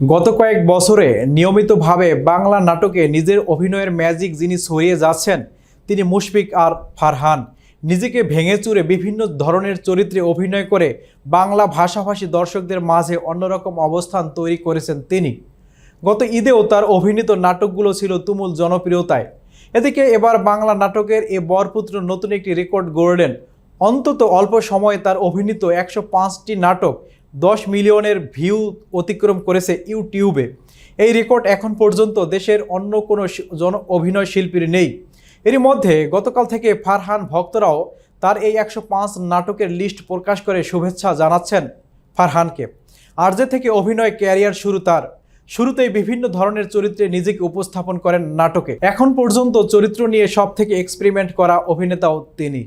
গত কয়েক বছরে নিয়মিতভাবে বাংলা নাটকে নিজের অভিনয়ের ম্যাজিক যিনি ছড়িয়ে যাচ্ছেন, তিনি মুশফিক আর ফারহান। নিজেকে ভেঙে চুরে বিভিন্ন ধরনের চরিত্রে অভিনয় করে বাংলা ভাষাভাষী দর্শকদের মাঝে অন্যরকম অবস্থান তৈরি করেছেন তিনি। গত ঈদেও তার অভিনীত নাটকগুলো ছিল তুমুল জনপ্রিয়তায়। এদিকে এবার বাংলা নাটকের এ বরপুত্র নতুন একটি রেকর্ড গড়লেন। অন্তত অল্প সময়ে তার অভিনীত একশো পাঁচটি নাটক দশ মিলিয়নের ভিউ অতিক্রম করেছে ইউটিউবে। এই রেকর্ড এখন পর্যন্ত দেশের অন্য কোনো জন অভিনয় শিল্পীর নেই। এরই মধ্যে গতকাল থেকে ফারহান ভক্তরাও তার এই একশো পাঁচ নাটকের লিস্ট প্রকাশ করে শুভেচ্ছা জানাচ্ছেন ফারহানকে। আরজে থেকে অভিনয় ক্যারিয়ার শুরু তার। শুরুতেই বিভিন্ন ধরনের চরিত্রে নিজেকে উপস্থাপন করেন নাটকে। এখন পর্যন্ত চরিত্র নিয়ে সব থেকে এক্সপেরিমেন্ট করা অভিনেতাও তিনি।